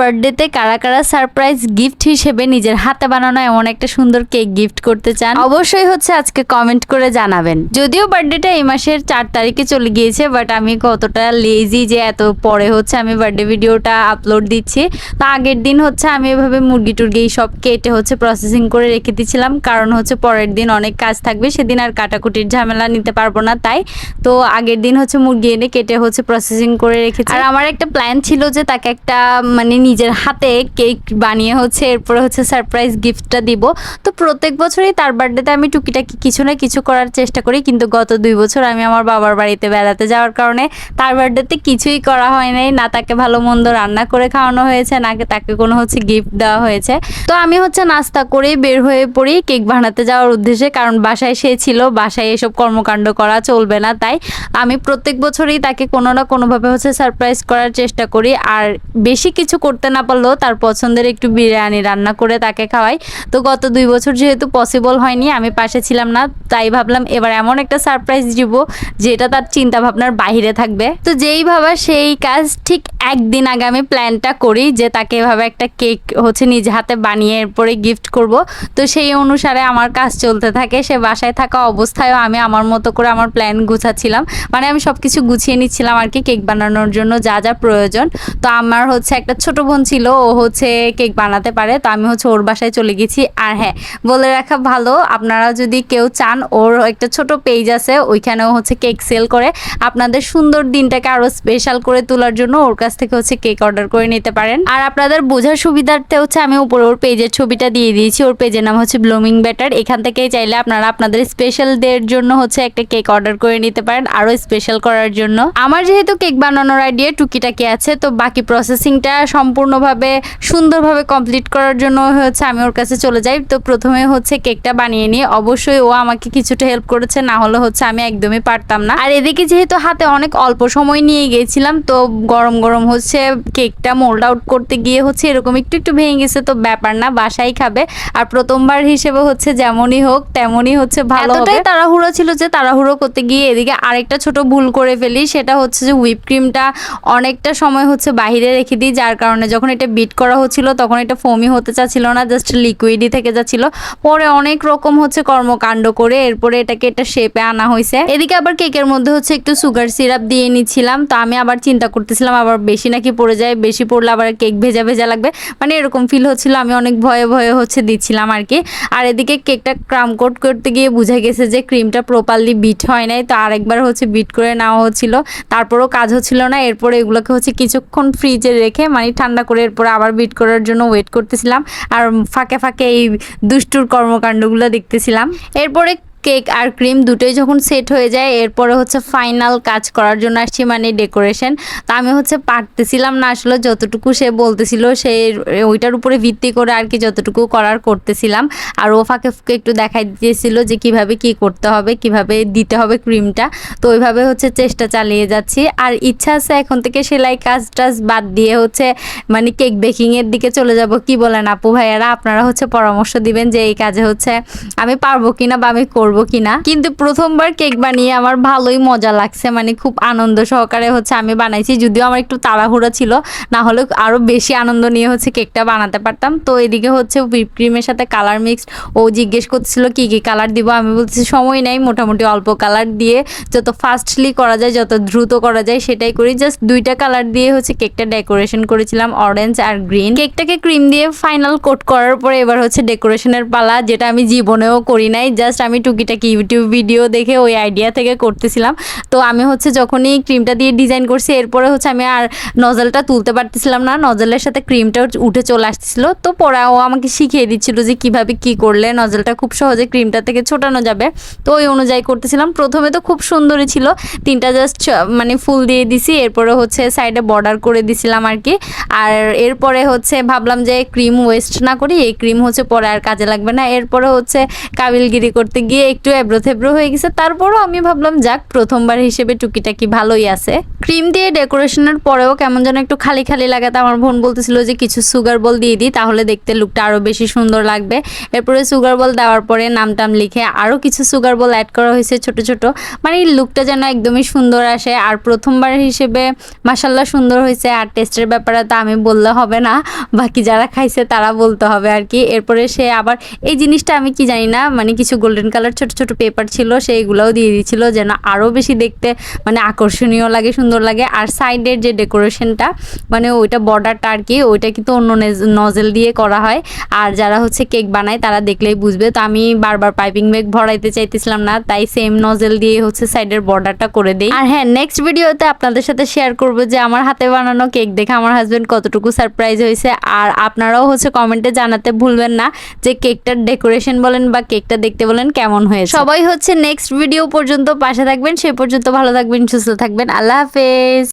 বার্থডেতে কারা কারা সারপ্রাইজ গিফট হিসেবে নিজের হাতে বানানো এমন একটা সুন্দর কেক গিফট করতে চান, অবশ্যই হচ্ছে আজকে কমেন্ট করে জানাবেন। যদিও বার্থডেটা এই মাসের চার তারিখে চলে গিয়েছে বাট আমি কতটা লেজি যে এত পরে হচ্ছে আমি বার্থডে ভিডিওটা আপলোড দিচ্ছি। তো আগের দিন হচ্ছে আমি এভাবে মুরগি টুরগি সব কেটে হচ্ছে প্রসেসিং করে রেখে দিয়েছিলাম, কারণ হচ্ছে পরের দিন অনেক কাজ থাকবে, সেদিন আর কাটাকুটির ঝামেলা নিতে পারব না তাই। তো আগের দিন হচ্ছে মুরগি এনে কেটে হচ্ছে প্রসেসিং করে রেখেছি। আর আমার একটা প্ল্যান ছিল যে তাকে একটা মানে নিজের হাতে কেক বানিয়ে হচ্ছে, এরপরে হচ্ছে সারপ্রাইজ গিফটটা দিব। তো প্রত্যেক বছরই তার বার্থডেতে আমি টুকিটাকি কিছু না কিছু করার চেষ্টা করি, কিন্তু গত দুই বছর আমি আমার বাবার বাড়িতে বেড়াতে যাওয়ার কারণে তার বার্থডেতে কিছুই করা হয় নাই। না তাকে ভালো মন্দ রান্না করে খাওয়ানো হয়েছে, না তাকে কোনো হচ্ছে গিফট দেওয়া হয়েছে। তো আমি হচ্ছে নাস্তা করেই বের হয়ে পড়ি কেক বানাতে যাওয়ার উদ্দেশ্যে, কারণ বাসায় সে ছিল, বাসায় এসব কর্মকাণ্ড করা চলবে না, তাই আমি প্রত্যেক বছরই তাকে কোনো না কোনোভাবে হচ্ছে সারপ্রাইজ করার চেষ্টা করি। আর বেশি কিছু করতে না পারলেও তার পছন্দের একটু বিরিয়ানি রান্না করে তাকে খাওয়াই। তো গত দুই বছর যেহেতু পসিবল হয়নি, আমি পাশে ছিলাম না, তাই ভাবলাম এবার এমন একটা সারপ্রাইজ দিব, যেটা তার চিন্তা ভাবনার বাইরে থাকবে। তো যেই ভাবা সেই কাজ ঠিক একদিন আগে আমি প্ল্যানটা করি, যে তাকে এভাবে একটা কেক হচ্ছে নিজ হাতে বানিয়ে এরপরে গিফট করব। তো সেই অনুসারে আমার কাজ চলতে থাকে, সে বাসায় থাকা অবস্থায়ও আমি আমার মতো করে আমার প্ল্যান গুছাচ্ছিলাম। মানে আমি সব কিছু গুছিয়ে নিচ্ছিলাম আর কি কেক বানানোর জন্য যা যা প্রয়োজন। তো আমার হচ্ছে একটা ছোট বোন ছিল, ও হচ্ছে কেক বানাতে পারে, তো আমি হচ্ছে ওর বাসায় চলে গেছি। আর হ্যাঁ বলে রাখা ভালো, আপনারা যদি কেউ চান, ওর একটা ছোট পেজ আছে, ওইখানেও হচ্ছে কেক সেল করে, আপনাদের সুন্দর দিনটাকে আরও স্পেশাল করে তোলার জন্য ওর কাছ থেকে হচ্ছে কেক অর্ডার করে নিতে পারেন। আর আপনাদের বোঝার সুবিধার্থে হচ্ছে আমি উপরে ওর পেজের ছবিটা দিয়ে দিয়েছি, ওর পেজের নাম হচ্ছে ব্লুমিং ব্যাটার এখান থেকে চাইলে আপনারা আপনাদের স্পেশাল ডের জন্য হচ্ছে একটা কেক অর্ডার করে নিতে পারেন আরও স্পেশাল করার জন্য। আমার যেহেতু কেক বানানোর আইডিয়া টুকিটাকি আছে, তো বাকি প্রসেসিংটা সম্পূর্ণভাবে সুন্দরভাবে কমপ্লিট করার জন্য হচ্ছে আমি ওর কাছে চলে যাই। তো প্রথমে হচ্ছে কেকটা বানিয়ে নিই অবশ্যই ও আমাকে কিছুটা হেল্প করেছে না হলে হচ্ছে আমি একদমই পারতাম না। আর এদিকে যেহেতু হাতে অনেক অল্প সময় নিয়ে গিয়েছিলাম তো গরম গরম হচ্ছে কেকটা মোল্ড আউট করতে গিয়ে হচ্ছে এরকম একটু একটু ভেঙে গেছে তো ব্যাপার না বাসাই খাবে। আর প্রথমবার হিসেবে হচ্ছে যেমনই হোক তেমনই হচ্ছে ভালো এতটাই তাড়াহুড়ো ছিল যে তাড়াহুড়ো করতে গিয়ে এদিকে আরেকটা ছোট ভুল করে ফেলি সেটা হচ্ছে যে হুইপ ক্রিমটা অনেকটা সময় হচ্ছে বাইরে রেখে দিই যার কারণে যখন এটা বিট করা হচ্ছিল, তখন এটা ফোমি হতে চাচ্ছিল না জাস্ট লিকুইডই থেকে যাচ্ছিল। পরে অনেক রকম হচ্ছে কর্মকাণ্ড করে, এরপরে এটাকে এটা শেপে আনা হয়েছে। এদিকে আবার কেকের মধ্যে হচ্ছে একটু সুগার সিরাপ দিয়ে নিচ্ছিলাম, তো আমি আবার চিন্তা করতেছিলাম, আবার বেশি নাকি পড়ে যায়, বেশি পড়লে আবার কেক ভেজা ভেজা লাগবে। মানে এরকম ফিল হচ্ছিল, আমি অনেক ভয়ে ভয়ে হচ্ছে দিচ্ছিলাম আর কি। আর এদিকে কেকটা ক্রাম কোট করতে গিয়ে বোঝা গেছে যে ক্রিমটা প্রপারলি বিট হয় নাই, তো আরেকবার হচ্ছে বিট করে নেওয়া হচ্ছিল। তারপরেও কাজ হচ্ছিল না, এরপরে এগুলোকে হচ্ছে কিছুক্ষণ ফ্রিজে রেখে মানে ঠান্ডা করে এরপরে আবার বিট করার জন্য ওয়েট করতেছিলাম। আর ফাঁকে ফাঁকে এই দুষ্টুর কর্মকাণ্ডগুলো দেখতেছিলাম। এরপরে কেক আর ক্রিম দুটোই যখন সেট হয়ে যায়, এরপরে হচ্ছে ফাইনাল কাজ করার জন্য আসছি মানে ডেকোরেশন। তো আমি হচ্ছে পারতেছিলাম না আসলে, যতটুকু সে বলতেছিল সে ওইটার উপরে ভিত্তি করে আর কি যতটুকু করার করতেছিলাম। আর ও ফাঁকে ফুঁকে একটু দেখাই দিয়েছিল যে কীভাবে কি করতে হবে, কীভাবে দিতে হবে ক্রিমটা। তো ওইভাবে হচ্ছে চেষ্টা চালিয়ে যাচ্ছি। আর ইচ্ছা আছে এখন থেকে সেলাই কাজ টাজ বাদ দিয়ে হচ্ছে মানে কেক বেকিংয়ের দিকে চলে যাব। কি বলেন আপু ভাইয়ারা? আপনারা হচ্ছে পরামর্শ দিবেন যে এই কাজে হচ্ছে আমি পারব কিনা বা আমি করব কিনা? কিন্তু প্রথমবার কেক বানিয়ে আমার ভালোই মজা লাগছে মানে খুব আনন্দ সহকারে হচ্ছে আমি বানাইছি, যদিও আমার একটু তাড়াহুড়ো ছিল, না হলে আরও বেশি আনন্দ নিয়ে হচ্ছে কেকটা বানাতে পারতাম। তো এদিকে হচ্ছে হুইপ ক্রিমের সাথে কালার মিক্সড ও জিজ্ঞেস করছিল, কি কি কালার দিব? আমি বলছি, সময় নেই, মোটামুটি অল্প কালার দিয়ে যত ফাস্টলি করা যায়, যত দ্রুত করা যায়, সেটাই করি। জাস্ট দুইটা কালার দিয়ে হচ্ছে কেকটা ডেকোরেশন করেছিলাম অরেঞ্জ আর গ্রিন কেকটাকে ক্রিম দিয়ে ফাইনাল কোট করার পরে এবার হচ্ছে ডেকোরেশনের পালা, যেটা আমি জীবনেও করি নাই জাস্ট আমি টুকিটাকি ইউটিউব ভিডিও দেখে ওই আইডিয়া থেকে করতেছিলাম। তো আমি হচ্ছে যখনই ক্রিমটা দিয়ে ডিজাইন করছি, এরপরে হচ্ছে আমি আর নজলটা তুলতে পারতেছিলাম না নজলের সাথে ক্রিমটা উঠে চলে আসতেছিল। তো পরে ও আমাকে শিখিয়ে দিচ্ছিল যে কীভাবে কি করলে নজলটা খুব সহজে ক্রিমটা থেকে ছোটানো যাবে। তো ওই অনুযায়ী করতেছিলাম। প্রথমে তো খুব সুন্দরই ছিল। তিনটা জাস্ট মানে ফুল দিয়ে দিছি, এরপরে হচ্ছে সাইডে বর্ডার করে দিছিলাম আর কি। আর এরপরে হচ্ছে ভাবলাম যে ক্রিম ওয়েস্ট না করি, এই ক্রিম হচ্ছে পরে আর কাজে লাগবে না। এরপরে হচ্ছে কাবিলগিরি করতে গিয়ে একটু এবড়ো থেবড়ো হয়ে গেছে, তারপরও আমি ভাবলাম, যাক, প্রথমবার হিসেবে টুকিটাকি ভালোই আছে। ক্রিম দিয়ে ডেকোরেশনের পরেও কেমন যেন একটু খালি খালি লাগাতে আমার বোন বলতেছিল যে, কিছু সুগার বল দিয়ে দিই, তাহলে দেখতে লুকটা আরও বেশি সুন্দর লাগবে। এরপরে সুগার বল দেওয়ার পরে নাম টাম লিখে আরও কিছু সুগার বল অ্যাড করা হয়েছে ছোট ছোট। মানে এই লুকটা যেন একদমই সুন্দর আসে, আর প্রথমবার হিসেবে মাসাল্লাহ সুন্দর হয়েছে, আর টেস্টের ব্যাপারে তো আমি বললে হবে না, বাকি যারা খাইছে তারা বলতে হবে আর কি। এরপরে সে আবার, এই জিনিসটা আমি কি জানি না মানে কিছু গোল্ডেন কালার ছোট ছোট পেপার ছিল, সেইগুলোও দিয়ে দিয়েছিল যেন আরও বেশি দেখতে মানে আকর্ষণীয় লাগে, সুন্দর লাগে। আর সাইডের যে ডেকোরেশনটা মানে ওইটা বর্ডারটা আর কি, ওইটা কিন্তু অন্য নজেল দিয়ে করা হয়। আর যারা হচ্ছে কেক বানায়, তারা দেখলেই বুঝবে। তো আমি বারবার পাইপিং ব্যাগ ভরাইতে চাইতেছিলাম না, তাই সেম নজেল দিয়ে হচ্ছে সাইডের বর্ডারটা করে দেই। আর হ্যাঁ নেক্সট ভিডিওতে আপনাদের সাথে শেয়ার করব যে আমার হাতে বানানো কেক দেখে আমার হাজব্যান্ড কতটুকু সারপ্রাইজ হয়েছে। আর আপনারাও হচ্ছে কমেন্টে জানাতে ভুলবেন না যে কেকটার ডেকোরেশন বলেন বা কেকটা দেখতে বলেন কেমন হয়েছে। সবাই হচ্ছে নেক্সট ভিডিও পর্যন্ত পাশে থাকবেন। সে পর্যন্ত ভালো থাকবেন, সুস্থ থাকবেন। আল্লাহ হাফেজ।